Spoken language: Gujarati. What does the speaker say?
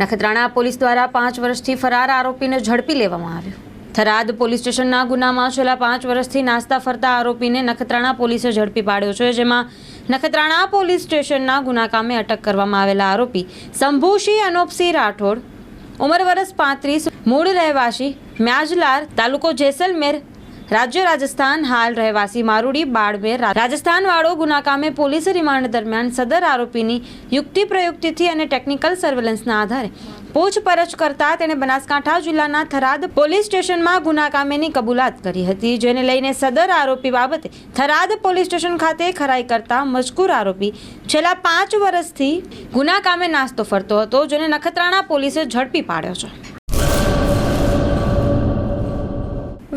નખત્રાણા પોલીસ દ્વારા પાંચ વર્ષથી ફરાર આરોપીને ઝડપી લેવામાં આવ્યો. થરાદ પોલીસ સ્ટેશનના ગુનામાં છેલ્લા પાંચ વર્ષથી નાસ્તા ફરતા આરોપીને નખત્રાણા પોલીસે ઝડપી પાડ્યો છે, જેમાં નખત્રાણા પોલીસ સ્ટેશનના ગુનાકામે અટક કરવામાં આવેલા આરોપી શંભુસિંહ અનોપસિંહ રાઠોડ, ઉંમર વર્ષ પાંત્રીસ, મૂળ રહેવાસી મ્યાજલાર તાલુકો જેસલમેર રાજ્ય રાજસ્થાન હાલ રહેવાસી મારુડી બાડમેર રાજસ્થાન વાળો ગુનાકામે પોલીસ રિમાન્ડ દરમિયાન સદર આરોપીની યુક્તિ પ્રયુક્તિથી અને ટેકનિકલ સર્વેલન્સના આધારે પૂછપરછ કરતા તેણે બનાસકાંઠા જિલ્લાના થરાદ પોલીસ સ્ટેશનમાં ગુનાકામેની કબૂલાત કરી હતી, જેને લઈને સદર આરોપી બાબતે થરાદ પોલીસ સ્ટેશન ખાતે ખરાઈ કરતા મજકૂર આરોપી છેલ્લા પાંચ વર્ષથી ગુનાકામે નાસ્તો ફરતો હતો, જેને નખત્રાણા પોલીસે ઝડપી પાડ્યો છે.